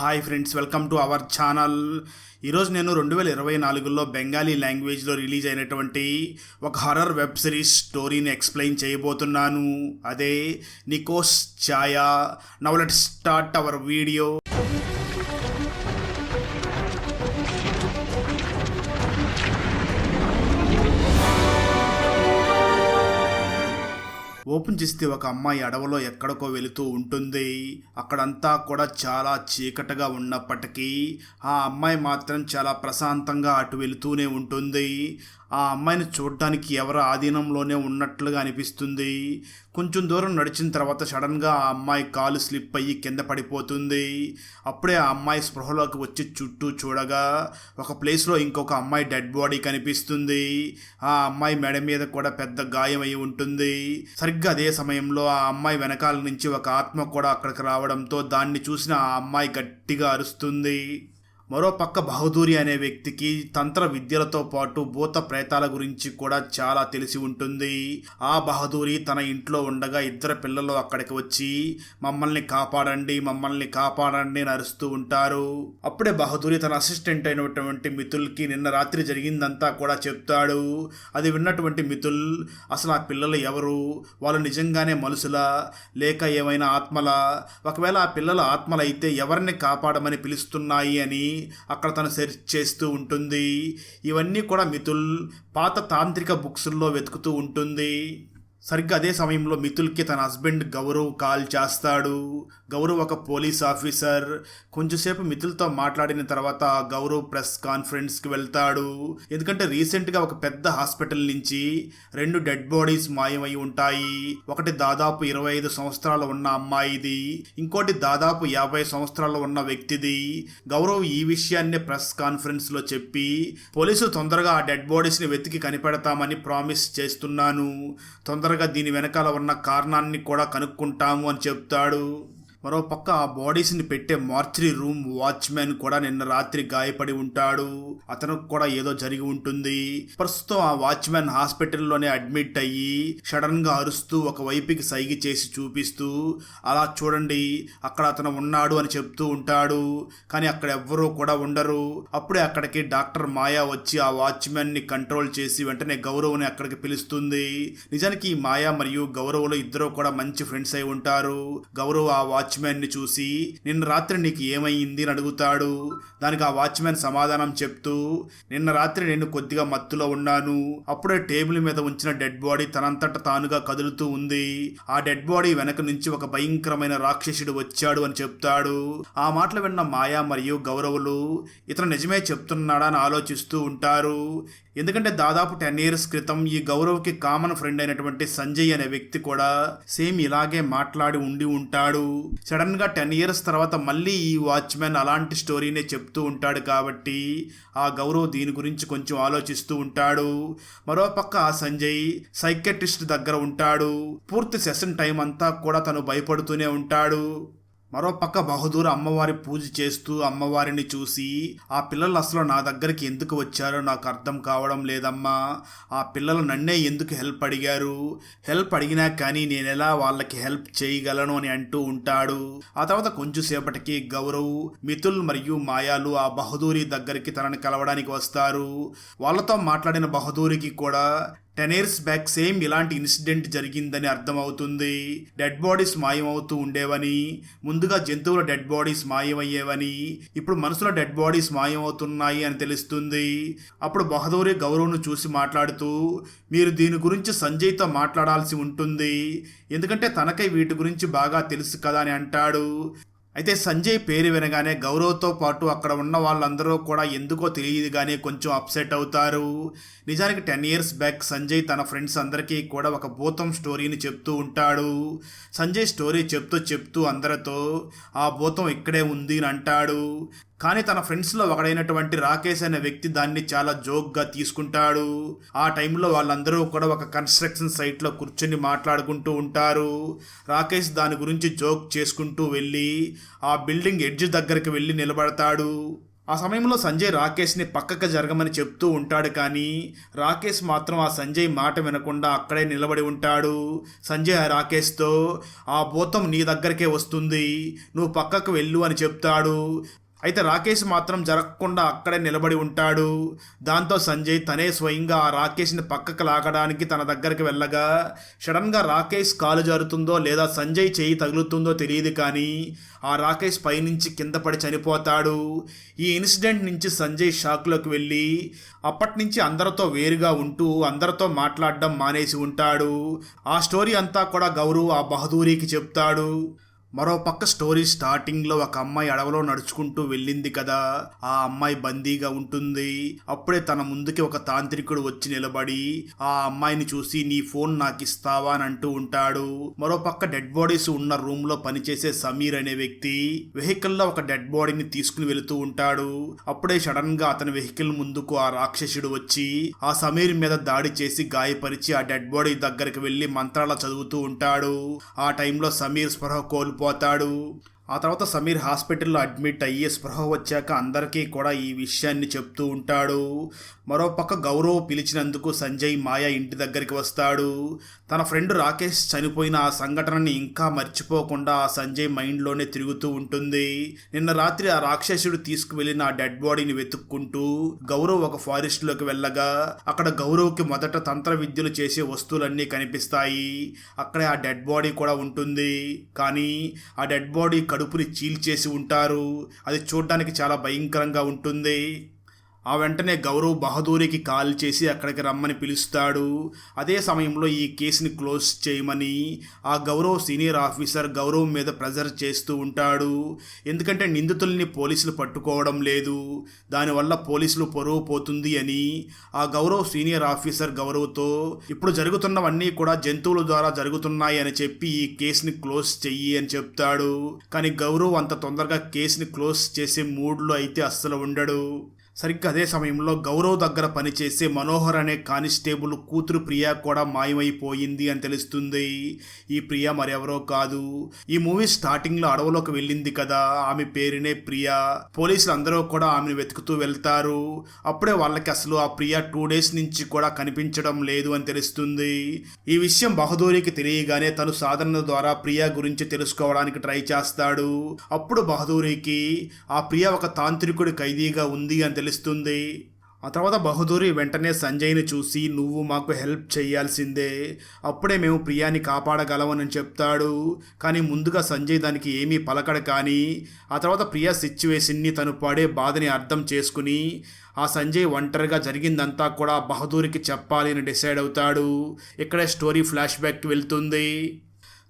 Hi friends welcome to our channel. ఈరోజు నేను రెండు వేల ఇరవై నాలుగులో బెంగాలీ లాంగ్వేజ్లో రిలీజ్ అయినటువంటి ఒక హర్రర్ వెబ్ సిరీస్ స్టోరీని ఎక్స్ప్లెయిన్ చేయబోతున్నాను. అదే నికోస్ ఛాయా now let start our video. Open చేస్తే ఒక అమ్మాయి అడవిలో ఎక్కడికో వెళుతూ ఉంటుంది. అక్కడంతా కూడా చాలా చీకటిగా ఉన్నప్పటికీ ఆ అమ్మాయి మాత్రం చాలా ప్రశాంతంగా అటు వెళుతూనే ఉంటుంది. ఆ అమ్మాయిని చూడడానికి ఎవరి ఆధీనంలోనే ఉన్నట్లుగా అనిపిస్తుంది. కొంచెం దూరం నడిచిన తర్వాత సడన్గా ఆ అమ్మాయి కాలు స్లిప్ అయ్యి కింద పడిపోతుంది. అప్పుడే ఆ అమ్మాయి స్పృహలోకి వచ్చి చుట్టూ చూడగా ఒక ప్లేస్లో ఇంకొక అమ్మాయి డెడ్ బాడీ కనిపిస్తుంది. ఆ అమ్మాయి మెడ మీద కూడా పెద్ద గాయం అయి ఉంటుంది. సరిగ్గా అదే సమయంలో ఆ అమ్మాయి వెనకాల నుంచి ఒక ఆత్మ కూడా అక్కడికి రావడంతో దాన్ని చూసిన ఆ అమ్మాయి గట్టిగా అరుస్తుంది. మరో పక్క బహదూరి అనే వ్యక్తికి తంత్ర విద్యలతో పాటు భూత ప్రేతాల గురించి కూడా చాలా తెలిసి ఉంటుంది. ఆ బహదూరి తన ఇంట్లో ఉండగా ఇద్దరు పిల్లలు అక్కడికి వచ్చి మమ్మల్ని కాపాడండి మమ్మల్ని కాపాడండి నరుస్తూ ఉంటారు. అప్పుడే బహదూరి తన అసిస్టెంట్ అయినటువంటి మిథుల్కి నిన్న రాత్రి జరిగిందంతా కూడా చెప్తాడు. అది విన్నటువంటి మిథుల్ అసలు ఆ పిల్లలు ఎవరు? వాళ్ళు నిజంగానే మనుషులా? లేక ఏమైనా ఆత్మలా? ఒకవేళ ఆ పిల్లల ఆత్మలైతే ఎవరిని కాపాడమని పిలుస్తున్నాయి అని అక్కడ తను సెర్చ్ చేస్తూ ఉంటుంది. ఇవన్నీ కూడా మితుల్ పాత తాంత్రిక బుక్స్లో వెతుకుతూ ఉంటుంది. సరిగ్గా అదే సమయంలో మితుల్కి తన హస్బెండ్ గౌరవ్ కాల్ చేస్తాడు. గౌరవ్ ఒక పోలీస్ ఆఫీసర్. కొంచెంసేపు మితుల్తో మాట్లాడిన తర్వాత గౌరవ్ ప్రెస్ కాన్ఫరెన్స్కి వెళ్తాడు. ఎందుకంటే రీసెంట్గా ఒక పెద్ద హాస్పిటల్ నుంచి రెండు డెడ్ బాడీస్ మాయమై ఉంటాయి. ఒకటి దాదాపు ఇరవై ఐదు సంవత్సరాలు ఉన్న అమ్మాయిది. ఇంకోటి దాదాపు యాభై సంవత్సరాలు ఉన్న వ్యక్తిది. గౌరవ్ ఈ విషయాన్ని ప్రెస్ కాన్ఫరెన్స్లో చెప్పి పోలీసులు తొందరగా ఆ డెడ్ బాడీస్ని వెతికి కనిపెడతామని ప్రామిస్ చేస్తున్నాను. తొందరగా దీని వెనకాల ఉన్న కారణాన్ని కూడా కనుక్కుంటాము అని చెప్తాడు. మరో పక్క ఆ బాడీస్ని పెట్టే మార్చరీ రూమ్ వాచ్మెన్ కూడా నిన్న రాత్రి గాయపడి ఉంటాడు. అతనికి కూడా ఏదో జరిగి ఉంటుంది. ప్రస్తుతం ఆ వాచ్మెన్ హాస్పిటల్లోనే అడ్మిట్ అయ్యి సడన్గా అరుస్తూ ఒక వైపుకి సైగి చేసి చూపిస్తూ అలా చూడండి అక్కడ అతను ఉన్నాడు అని చెప్తూ ఉంటాడు. కానీ అక్కడ ఎవ్వరూ కూడా ఉండరు. అప్పుడే అక్కడికి డాక్టర్ మాయా వచ్చి ఆ వాచ్మెన్ని కంట్రోల్ చేసి వెంటనే గౌరవ్ని అక్కడికి పిలుస్తుంది. నిజానికి ఈ మాయా మరియు గౌరవులు ఇద్దరు కూడా మంచి ఫ్రెండ్స్ అయి ఉంటారు. గౌరవ్ ఆ వాచ్ వాచ్మెన్ని చూసి నిన్న రాత్రి నీకు ఏమైంది? అని అడుగుతాడు. దానికి ఆ వాచ్మెన్ సమాధానం చెప్తూ నిన్న రాత్రి నేను కొద్దిగా మత్తులో ఉన్నాను. అప్పుడే టేబుల్ మీద ఉంచిన డెడ్ బాడీ తనంతట తానుగా కదులుతూ ఉంది. ఆ డెడ్ బాడీ వెనక నుంచి ఒక భయంకరమైన రాక్షసుడు వచ్చాడు అని చెప్తాడు. ఆ మాటలు విన్న మాయా మరియు గౌరవులు ఇతను నిజమే చెప్తున్నాడా? అని ఆలోచిస్తూ ఉంటారు. ఎందుకంటే దాదాపు టెన్ ఇయర్స్ క్రితం ఈ గౌరవ్కి కామన్ ఫ్రెండ్ అయినటువంటి సంజయ్ అనే వ్యక్తి కూడా సేమ్ ఇలాగే మాట్లాడి ఉండి ఉంటాడు. సడన్గా టెన్ ఇయర్స్ తర్వాత మళ్ళీ ఈ వాచ్మెన్ అలాంటి స్టోరీనే చెప్తూ ఉంటాడు కాబట్టి ఆ గౌరవ్ దీని గురించి కొంచెం ఆలోచిస్తూ ఉంటాడు. మరోపక్క ఆ సంజయ్ సైకెట్రిస్ట్ దగ్గర ఉంటాడు. పూర్తి సెషన్ టైం అంతా కూడా తను భయపడుతూనే ఉంటాడు. మరో పక్క బహదూర్ అమ్మవారి పూజ చేస్తూ అమ్మవారిని చూసి ఆ పిల్లలు అసలు నా దగ్గరికి ఎందుకు వచ్చారో నాకు అర్థం కావడం లేదమ్మా. ఆ పిల్లలు నన్నే ఎందుకు హెల్ప్ అడిగారు? హెల్ప్ అడిగినా కానీ నేను ఎలా వాళ్ళకి హెల్ప్ చేయగలను అని అంటూ ఉంటాడు. ఆ తర్వాత కొంచెం సేపటికి గౌరవ్ మితుల్ మరియు మాయాలు ఆ బహదూరి దగ్గరికి తనని కలవడానికి వస్తారు. వాళ్ళతో మాట్లాడిన బహదూరికి కూడా టెన్ ఇయర్స్ బ్యాక్ సేమ్ ఇలాంటి ఇన్సిడెంట్ జరిగిందని అర్థమవుతుంది. డెడ్ బాడీస్ మాయమవుతూ ఉండేవని ముందుగా జంతువుల డెడ్ బాడీస్ మాయమయ్యేవని ఇప్పుడు మనుషుల డెడ్ బాడీస్ మాయమవుతున్నాయి అని తెలుస్తుంది. అప్పుడు బహదూరి గౌరవ్ను చూసి మాట్లాడుతూ మీరు దీని గురించి సంజయ్తో మాట్లాడాల్సి ఉంటుంది. ఎందుకంటే తనకై వీటి గురించి బాగా తెలుసు కదా అని అంటాడు. అయితే సంజయ్ పేరు వినగానే గౌరవ్తో పాటు అక్కడ ఉన్న వాళ్ళందరూ కూడా ఎందుకో తెలియదు కానీ కొంచెం అప్సెట్ అవుతారు. నిజానికి టెన్ ఇయర్స్ బ్యాక్ సంజయ్ తన ఫ్రెండ్స్ అందరికీ కూడా ఒక భూతం స్టోరీని చెప్తూ ఉంటాడు. సంజయ్ స్టోరీ చెప్తూ చెప్తూ అందరితో ఆ భూతం ఇక్కడే ఉంది అని అంటాడు. కానీ తన ఫ్రెండ్స్లో ఒకడైనటువంటి రాకేష్ అనే వ్యక్తి దాన్ని చాలా జోక్గా తీసుకుంటాడు. ఆ టైంలో వాళ్ళందరూ కూడా ఒక కన్స్ట్రక్షన్ సైట్లో కూర్చొని మాట్లాడుకుంటూ ఉంటారు. రాకేష్ దాని గురించి జోక్ చేసుకుంటూ వెళ్ళి ఆ బిల్డింగ్ ఎడ్జ్ దగ్గరికి వెళ్ళి నిలబడతాడు. ఆ సమయంలో సంజయ్ రాకేష్ని పక్కకు జరగమని చెప్తూ ఉంటాడు కానీ రాకేష్ మాత్రం ఆ సంజయ్ మాట వినకుండా అక్కడే నిలబడి ఉంటాడు. సంజయ్ ఆ రాకేష్తో ఆ భూతం నీ దగ్గరికే వస్తుంది. నువ్వు పక్కకు వెళ్ళు అని చెప్తాడు. అయితే రాకేష్ మాత్రం జరగకుండా అక్కడే నిలబడి ఉంటాడు. దాంతో సంజయ్ తనే స్వయంగా ఆ రాకేష్ని పక్కకు లాగడానికి తన దగ్గరికి వెళ్ళగా సడన్గా రాకేష్ కాలు జారుతుందో లేదా సంజయ్ చేయి తగులుతుందో తెలియదు కానీ ఆ రాకేష్ పైనుంచి కింద పడి చనిపోతాడు. ఈ ఇన్సిడెంట్ నుంచి సంజయ్ షాక్లోకి వెళ్ళి అప్పటి నుంచి అందరితో వేరుగా ఉంటూ అందరితో మాట్లాడడం మానేసి ఉంటాడు. ఆ స్టోరీ అంతా కూడా గౌరవ్ ఆ బహదూరికి చెప్తాడు. మరోపక్క స్టోరీ స్టార్టింగ్లో ఒక అమ్మాయి అడవిలో నడుచుకుంటూ వెళ్ళింది కదా. ఆ అమ్మాయి బందీగా ఉంటుంది. అప్పుడే తన ముందుకి ఒక తాంత్రికుడు వచ్చి నిలబడి ఆ అమ్మాయిని చూసి నీ ఫోన్ నాకు ఇస్తావా అని అంటూ ఉంటాడు. మరోపక్క డెడ్ బాడీస్ ఉన్న రూమ్లో పనిచేసే సమీర్ అనే వ్యక్తి వెహికల్లో ఒక డెడ్ బాడీని తీసుకుని వెళుతూ ఉంటాడు. అప్పుడే సడన్గా అతని వెహికల్ ముందుకు ఆ రాక్షసుడు వచ్చి ఆ సమీర్ మీద దాడి చేసి గాయపరిచి ఆ డెడ్ బాడీ దగ్గరికి వెళ్ళి మంత్రాల చదువుతూ ఉంటాడు. ఆ టైంలో సమీర్ స్పృహ botaram ఆ తర్వాత సమీర్ హాస్పిటల్లో అడ్మిట్ అయ్యి స్పృహ వచ్చాక అందరికీ కూడా ఈ విషయాన్ని చెప్తూ ఉంటాడు. మరోపక్క గౌరవ్ పిలిచినందుకు సంజయ్ మాయ ఇంటి దగ్గరికి వస్తాడు. తన ఫ్రెండ్ రాకేష్ చనిపోయిన ఆ సంఘటనని ఇంకా మర్చిపోకుండా ఆ సంజయ్ మైండ్లోనే తిరుగుతూ ఉంటుంది. నిన్న రాత్రి ఆ రాక్షసుడు తీసుకువెళ్ళిన ఆ డెడ్ బాడీని వెతుక్కుంటూ గౌరవ్ ఒక ఫారెస్ట్లోకి వెళ్ళగా అక్కడ గౌరవ్కి మొదట తంత్ర విద్యలు చేసే వస్తువులన్నీ కనిపిస్తాయి. అక్కడే ఆ డెడ్ బాడీ కూడా ఉంటుంది. కానీ ఆ డెడ్ బాడీ కడుపుని చీల్చేసి ఉంటారు. అది చూడడానికి చాలా భయంకరంగా ఉంటుంది. ఆ వెంటనే గౌరవ్ బహదూరికి కాల్ చేసి అక్కడికి రమ్మని పిలుస్తాడు. అదే సమయంలో ఈ కేసుని క్లోజ్ చేయమని ఆ గౌరవ్ సీనియర్ ఆఫీసర్ గౌరవ్ మీద ప్రెజర్ చేస్తూ ఉంటాడు. ఎందుకంటే నిందితుల్ని పోలీసులు పట్టుకోవడం లేదు. దానివల్ల పోలీసులు పొరువు పోతుంది అని ఆ గౌరవ్ సీనియర్ ఆఫీసర్ గౌరవ్తో ఇప్పుడు జరుగుతున్నవన్నీ కూడా జంతువుల ద్వారా జరుగుతున్నాయి అని చెప్పి ఈ కేసుని క్లోజ్ చెయ్యి అని చెప్తాడు. కానీ గౌరవ్ అంత తొందరగా కేసుని క్లోజ్ చేసే మూడ్లో అయితే అస్సలు ఉండడు. సరిగ్గా అదే సమయంలో గౌరవ్ దగ్గర పనిచేసే మనోహర్ అనే కానిస్టేబుల్ కూతురు ప్రియా కూడా మాయమైపోయింది అని తెలుస్తుంది. ఈ ప్రియా మరెవరో కాదు. ఈ మూవీ స్టార్టింగ్లో అడవులోకి వెళ్ళింది కదా. ఆమె పేరునే ప్రియా. పోలీసులు అందరూ కూడా ఆమెను వెతుకుతూ వెళ్తారు. అప్పుడే వాళ్ళకి అసలు ఆ ప్రియా టూ డేస్ నుంచి కూడా కనిపించడం లేదు అని తెలుస్తుంది. ఈ విషయం బహదూరికి తెలియగానే తను సాధన ద్వారా ప్రియా గురించి తెలుసుకోవడానికి ట్రై చేస్తాడు. అప్పుడు బహదూరికి ఆ ప్రియా ఒక తాంత్రికుడి ఖైదీగా ఉంది అని తెలుస్తుంది ఆ తర్వాత బహదూరి వెంటనే సంజయ్ని చూసి నువ్వు మాకు హెల్ప్ చేయాల్సిందే. అప్పుడే మేము ప్రియాని కాపాడగలమని చెప్తాడు. కానీ ముందుగా సంజయ్ దానికి ఏమీ పలకడు కానీ. ఆ తర్వాత ప్రియా సిచ్యువేషన్ని తను పడే బాధని అర్థం చేసుకుని ఆ సంజయ్ ఒంటరిగా జరిగిందంతా కూడా బహదూరికి చెప్పాలి అని డిసైడ్ అవుతాడు. ఇక్కడే స్టోరీ ఫ్లాష్ బ్యాక్ వెళ్తుంది.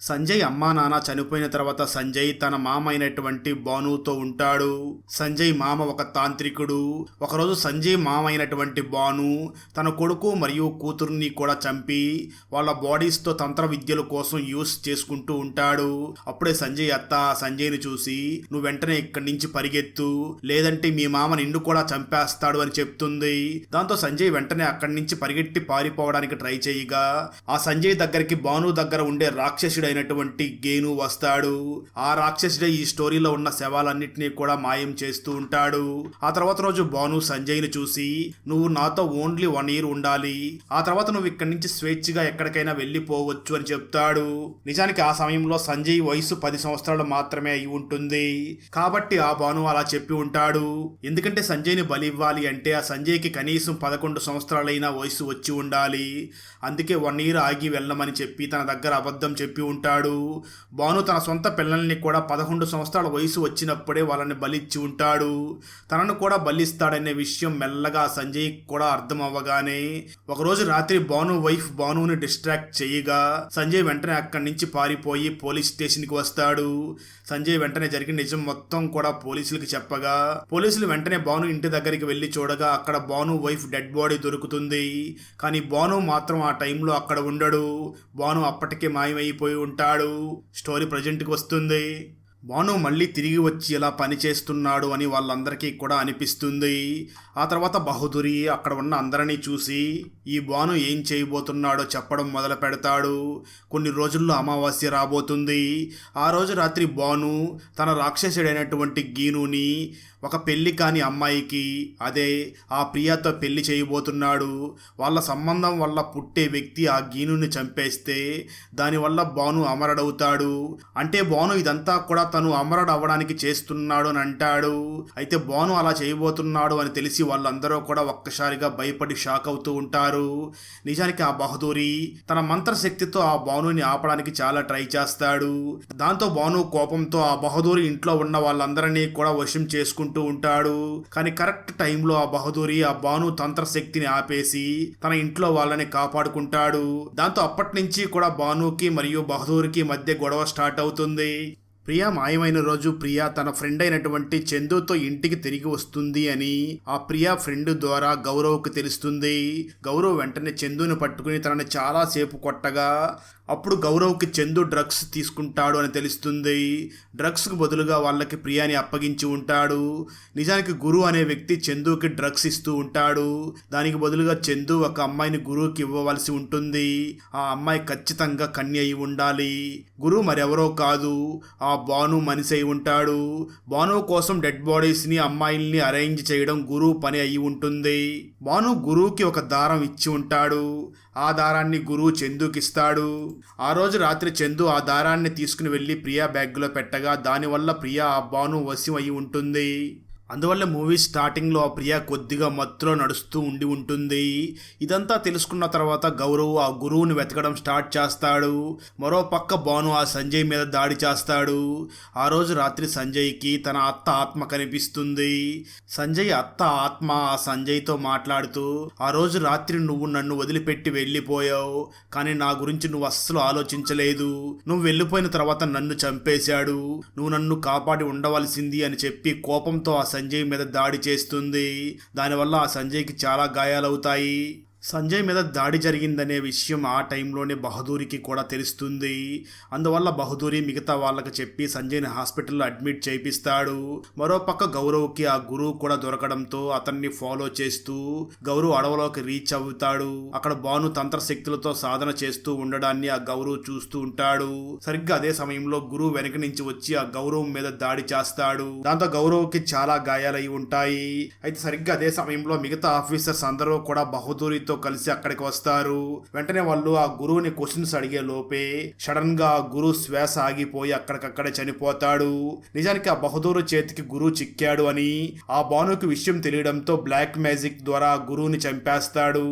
సంజయ్ అమ్మా నాన్న చనిపోయిన తర్వాత సంజయ్ తన మామ అయినటువంటి బానుతో ఉంటాడు. సంజయ్ మామ ఒక తాంత్రికుడు. ఒకరోజు సంజయ్ మామ అయినటువంటి బాను తన కొడుకు మరియు కూతుర్ని కూడా చంపి వాళ్ళ బాడీస్తో తంత్ర విద్యల కోసం యూస్ చేసుకుంటూ ఉంటాడు. అప్పుడే సంజయ్ అత్త సంజయ్ని చూసి నువ్వు వెంటనే ఇక్కడి నుంచి పరిగెత్తు. లేదంటే మీ మామ నిన్ను కూడా చంపేస్తాడు అని చెప్తుంది. దాంతో సంజయ్ వెంటనే అక్కడి నుంచి పరిగెట్టి పారిపోవడానికి ట్రై చేయగా ఆ సంజయ్ దగ్గరికి బాను దగ్గర ఉండే రాక్షసుడు అయినటువంటి గేను వస్తాడు. ఆ రాక్షసుడే ఈ స్టోరీలో ఉన్న శవాలన్నింటినీ కూడా మాయం చేస్తూ ఉంటాడు. ఆ తర్వాత రోజు బాను సంజయ్ని చూసి నువ్వు నాతో ఓన్లీ వన్ ఇయర్ ఉండాలి. ఆ తర్వాత నువ్వు ఇక్కడి నుంచి స్వేచ్ఛగా ఎక్కడికైనా వెళ్ళిపోవచ్చు అని చెప్తాడు. నిజానికి ఆ సమయంలో సంజయ్ వయసు పది సంవత్సరాలు మాత్రమే అయి ఉంటుంది. కాబట్టి ఆ బాను అలా చెప్పి ఉంటాడు. ఎందుకంటే సంజయ్ని బలి ఇవ్వాలి అంటే ఆ సంజయ్కి కనీసం పదకొండు సంవత్సరాలైన వయసు వచ్చి ఉండాలి. అందుకే వన్ ఇయర్ ఆగి వెళ్ళమని చెప్పి తన దగ్గర అబద్ధం చెప్పి ఉంటాడు. భాను తన సొంత పిల్లల్ని కూడా పదకొండు సంవత్సరాల వయసు వచ్చినప్పుడే వాళ్ళని బలిచ్చి ఉంటాడు. తనను కూడా బలిస్తాడనే విషయం మెల్లగా సంజయ్ కూడా అర్థం అవ్వగానే ఒకరోజు రాత్రి భాను వైఫ్ భానుని డిస్ట్రాక్ట్ చేయగా సంజయ్ వెంటనే అక్కడి నుంచి పారిపోయి పోలీస్ స్టేషన్కి వస్తాడు. సంజయ్ వెంటనే జరిగిన నిజం మొత్తం కూడా పోలీసులకు చెప్పగా పోలీసులు వెంటనే బాను ఇంటి దగ్గరికి వెళ్ళి చూడగా అక్కడ బాను వైఫ్ డెడ్ బాడీ దొరుకుతుంది. కానీ భాను మాత్రం ఆ టైంలో అక్కడ ఉండడు. భాను అప్పటికే మాయమైపోయి ఉంటాడు. స్టోరీ ప్రజెంట్కి వస్తుంది. భాను మళ్ళీ తిరిగి వచ్చి ఇలా పని చేస్తున్నాడు అని వాళ్ళందరికీ కూడా అనిపిస్తుంది. ఆ తర్వాత బహుదూరి అక్కడ ఉన్న అందరినీ చూసి ఈ భాను ఏం చేయబోతున్నాడో చెప్పడం మొదలు పెడతాడు. కొన్ని రోజుల్లో అమావాస్య రాబోతుంది. ఆ రోజు రాత్రి భాను తన రాక్షసుడైనటువంటి గీనుని ఒక పెళ్ళి కాని అమ్మాయికి అదే ఆ ప్రియాతో పెళ్ళి చేయబోతున్నాడు. వాళ్ళ సంబంధం వల్ల పుట్టే వ్యక్తి ఆ గీనుని చంపేస్తే దానివల్ల బాను అమరడవుతాడు. అంటే బాను ఇదంతా కూడా తను అమరుడు అవ్వడానికి చేస్తున్నాడు అని అంటాడు. అయితే బాను అలా చేయబోతున్నాడు అని తెలిసి వాళ్ళందరూ కూడా ఒక్కసారిగా భయపడి షాక్ అవుతూ ఉంటారు. నిజానికి ఆ బహదూరి తన మంత్రశక్తితో ఆ బానుని ఆపడానికి చాలా ట్రై చేస్తాడు. దాంతో బాను కోపంతో ఆ బహదూరి ఇంట్లో ఉన్న వాళ్ళందరినీ కూడా వశం చేసుకుంటూ ఉంటాడు. కానీ కరెక్ట్ టైంలో ఆ బహదూరి ఆ బాను తంత్రశక్తిని ఆపేసి తన ఇంట్లో వాళ్ళని కాపాడుకుంటాడు. దాంతో అప్పటి నుంచి కూడా బానుకి మరియు బహదూర్కి మధ్య గొడవ స్టార్ట్ అవుతుంది. ప్రియా మాయమైన రోజు ప్రియా తన ఫ్రెండ్ అయినటువంటి చందుతో ఇంటికి తిరిగి వస్తుంది అని ఆ ప్రియా ఫ్రెండ్ ద్వారా గౌరవ్కు తెలుస్తుంది. గౌరవ్ వెంటనే చందుని పట్టుకుని తనని చాలాసేపు కొట్టగా అప్పుడు గౌరవ్కి చందు డ్రగ్స్ తీసుకుంటాడు అని తెలుస్తుంది. డ్రగ్స్కు బదులుగా వాళ్ళకి ప్రియాని అప్పగించి ఉంటాడు. నిజానికి గురు అనే వ్యక్తి చందుకి డ్రగ్స్ ఇస్తూ ఉంటాడు. దానికి బదులుగా చందు ఒక అమ్మాయిని గురువుకి ఇవ్వవలసి ఉంటుంది. ఆ అమ్మాయి ఖచ్చితంగా కన్య అయి ఉండాలి. గురు మరెవరో కాదు. ఆ బాను మనిషి అయి ఉంటాడు. బాను కోసం డెడ్ బాడీస్ని అమ్మాయిల్ని అరేంజ్ చేయడం గురువు పని అయి ఉంటుంది. బాను గురువుకి ఒక దారం ఇచ్చి ఉంటాడు. ఆ దారాన్ని గురువు చందుకిస్తాడు. ఆ రోజు రాత్రి చందు ఆ దారాన్ని తీసుకుని వెళ్ళి ప్రియా బ్యాగ్లో పెట్టగా దానివల్ల ప్రియా ఆ బాను వశం అయి ఉంటుంది. అందువల్ల మూవీ స్టార్టింగ్లో ఆ ప్రియ కొద్దిగా మత్తులో నడుస్తూ ఉండి ఉంటుంది. ఇదంతా తెలుసుకున్న తర్వాత గౌరవ్ ఆ గురువుని వెతకడం స్టార్ట్ చేస్తాడు. మరో పక్క భాను ఆ సంజయ్ మీద దాడి చేస్తాడు. ఆ రోజు రాత్రి సంజయ్కి తన అత్త ఆత్మ కనిపిస్తుంది. సంజయ్ అత్త ఆత్మ ఆ సంజయ్తో మాట్లాడుతూ ఆ రోజు రాత్రి నువ్వు నన్ను వదిలిపెట్టి వెళ్ళిపోయావు కానీ నా గురించి నువ్వు అస్సలు ఆలోచించలేదు. నువ్వు వెళ్ళిపోయిన తర్వాత నన్ను చంపేశాడు. నువ్వు నన్ను కాపాడి ఉండవలసింది అని చెప్పి కోపంతో ఆ సంజయ్ మీద దాడి చేస్తుంది. దానివల్ల ఆ సంజయ్కి చాలా గాయాలవుతాయి. సంజయ్ మీద దాడి జరిగిందనే విషయం ఆ టైంలోనే బహదూరికి కూడా తెలుస్తుంది. అందువల్ల బహదూరి మిగతా వాళ్ళకి చెప్పి సంజయ్ని హాస్పిటల్లో అడ్మిట్ చేయిస్తాడు. మరోపక్క గౌరవ్కి ఆ గురువు కూడా దొరకడంతో అతన్ని ఫాలో చేస్తూ గౌరవ్ అడవులోకి రీచ్ అవుతాడు. అక్కడ బాను తంత్రశక్తులతో సాధన చేస్తూ ఉండడాన్ని ఆ గౌరవ్ చూస్తూ ఉంటాడు. సరిగ్గా అదే సమయంలో గురువు వెనక నుంచి వచ్చి ఆ గౌరవం మీద దాడి చేస్తాడు. దాంతో గౌరవ్కి చాలా గాయాలై ఉంటాయి. అయితే సరిగ్గా అదే సమయంలో మిగతా ఆఫీసర్స్ అందరూ కూడా బహదూరితో తో కలిసి అక్కడికి వస్తారు. వెంటనే వాళ్ళు ఆ గురువుని క్వశ్చన్స్ అడిగే లోపే సడన్గా ఆ గురువు శ్వాస ఆగిపోయి అక్కడికక్కడే చనిపోతాడు. నిజానికి ఆ బహదూరు చేతికి గురువు చిక్కాడు అని ఆ బానుకి విషయం తెలియడంతో బ్లాక్ మ్యాజిక్ ద్వారా గురువుని చంపేస్తాడు.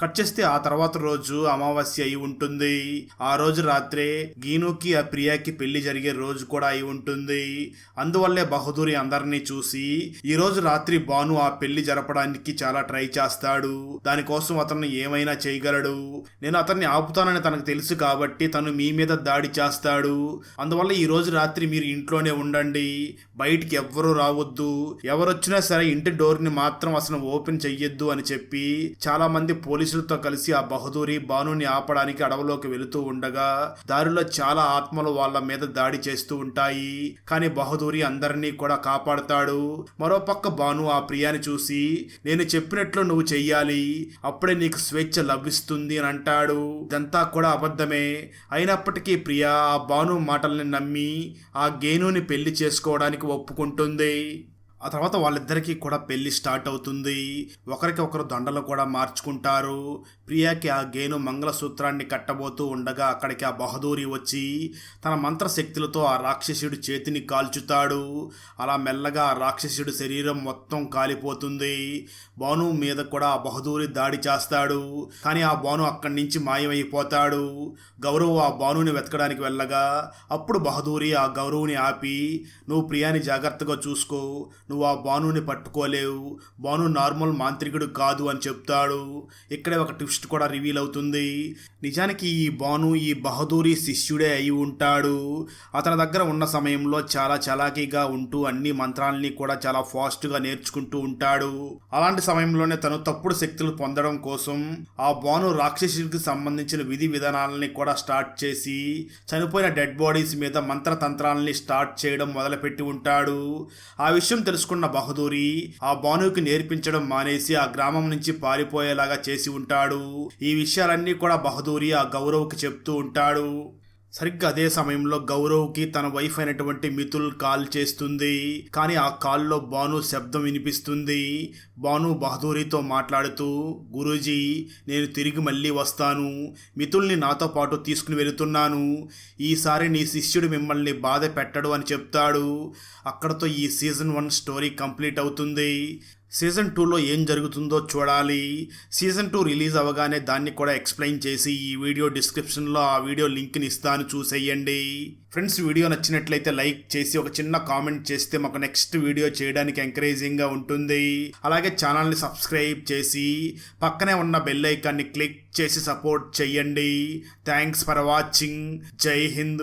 కట్ చేస్తే ఆ తర్వాత రోజు అమావాస్య అయి ఉంటుంది. ఆ రోజు రాత్రే గీనుకి ఆ ప్రియాకి పెళ్ళి జరిగే రోజు కూడా అయి ఉంటుంది. అందువల్లే బహదూరి అందరినీ చూసి ఈ రోజు రాత్రి బాను ఆ పెళ్ళి జరపడానికి చాలా ట్రై చేస్తాడు. దానికోసం అతను ఏమైనా చేయగలడు. నేను అతన్ని ఆపుతానని తనకు తెలుసు కాబట్టి తను మీ మీద దాడి చేస్తాడు. అందువల్ల ఈ రోజు రాత్రి మీరు ఇంట్లోనే ఉండండి. బయటికి ఎవ్వరూ రావద్దు. ఎవరొచ్చినా సరే ఇంటి డోర్ని మాత్రం అసలు ఓపెన్ చెయ్యొద్దు అని చెప్పి చాలా మంది పోలీసులతో కలిసి ఆ బహదూరి బానుని ఆపడానికి అడవిలోకి వెళుతూ ఉండగా దారిలో చాలా ఆత్మలు వాళ్ళ మీద దాడి చేస్తూ ఉంటాయి. కానీ బహదూరి అందరినీ కూడా కాపాడుతాడు. మరోపక్క బాను ఆ ప్రియాని చూసి నేను చెప్పినట్లు నువ్వు చెయ్యాలి. అప్పుడే నీకు స్వేచ్ఛ లభిస్తుంది అని అంటాడు. ఇదంతా కూడా అబద్ధమే. అయినప్పటికీ ప్రియా ఆ బాను మాటల్ని నమ్మి ఆ గేనుని పెళ్ళి చేసుకోవడానికి ఒప్పుకుంటుంది. ఆ తర్వాత వాళ్ళిద్దరికీ కూడా పెళ్ళి స్టార్ట్ అవుతుంది. ఒకరికి ఒకరు దండలు కూడా మార్చుకుంటారు. ప్రియాకి ఆ గేను మంగళసూత్రాన్ని కట్టబోతూ ఉండగా అక్కడికి ఆ బహదూరి వచ్చి తన మంత్రశక్తులతో ఆ రాక్షసుడి చేతిని కాల్చుతాడు. అలా మెల్లగా ఆ రాక్షసుడి శరీరం మొత్తం కాలిపోతుంది. బాను మీద కూడా ఆ బహదూరి దాడి చేస్తాడు. కానీ ఆ బాను అక్కడి నుంచి మాయమైపోతాడు. గౌరవ్ ఆ బానుని వెతకడానికి వెళ్ళగా అప్పుడు బహదూరి ఆ గౌరవుని ఆపి నువ్వు ప్రియాని జాగ్రత్తగా చూసుకో. నువ్వు ఆ బానుని పట్టుకోలేవు. బాను నార్మల్ మాంత్రికుడు కాదు అని చెప్తాడు. ఇక్కడే ఒక ట్విస్ట్ కూడా రివీల్ అవుతుంది. నిజానికి ఈ బాను ఈ బహదూరి శిష్యుడే అయి ఉంటాడు. అతని దగ్గర ఉన్న సమయంలో చాలా చలాకీగా ఉంటూ అన్ని మంత్రాలని కూడా చాలా ఫాస్ట్గా నేర్చుకుంటూ ఉంటాడు. అలాంటి సమయంలోనే తను తప్పుడు శక్తులు పొందడం కోసం ఆ బాను రాక్షసుడికి సంబంధించిన విధి విధానాలని కూడా స్టార్ట్ చేసి చనిపోయిన డెడ్ బాడీస్ మీద మంత్రతంత్రాలని స్టార్ట్ చేయడం మొదలుపెట్టి ఉంటాడు. ఆ విషయం తెలుసు తెలుసుకున్న బహదూరి ఆ బానుకి నేర్పించడం మానేసి ఆ గ్రామం నుంచి పారిపోయేలాగా చేసి ఉంటాడు. ఈ విషయాలన్నీ కూడా బహదూరి ఆ గౌరవ్కి చెప్తూ ఉంటాడు. సరిగ్గా అదే సమయంలో గౌరవ్కి తన వైఫ్ అయినటువంటి మితుల్ కాల్ చేస్తుంది. కానీ ఆ కాల్లో బాను శబ్దం వినిపిస్తుంది. బాను బహదూరితో మాట్లాడుతూ గురూజీ నేను తిరిగి మళ్ళీ వస్తాను. మితుల్ని నాతో పాటు తీసుకుని వెళుతున్నాను. ఈసారి నీ శిష్యుడు మిమ్మల్ని బాధ పెట్టడు అని చెప్తాడు. అక్కడతో ఈ సీజన్ వన్ స్టోరీ కంప్లీట్ అవుతుంది. సీజన్ టూలో ఏం జరుగుతుందో చూడాలి. సీజన్ టూ రిలీజ్ అవ్వగానే దాన్ని కూడా ఎక్స్ప్లెయిన్ చేసి ఈ వీడియో డిస్క్రిప్షన్లో ఆ వీడియో లింక్ని ఇస్తాను చూసేయండి. ఫ్రెండ్స్ వీడియో నచ్చినట్లయితే లైక్ చేసి ఒక చిన్న కామెంట్ చేస్తే మాకు నెక్స్ట్ వీడియో చేయడానికి ఎంకరేజింగ్గా ఉంటుంది. అలాగే ఛానల్ని సబ్స్క్రైబ్ చేసి పక్కనే ఉన్న బెల్ ఐకాన్ని క్లిక్ చేసి సపోర్ట్ చేయండి. Thanks for watching. జై హింద్.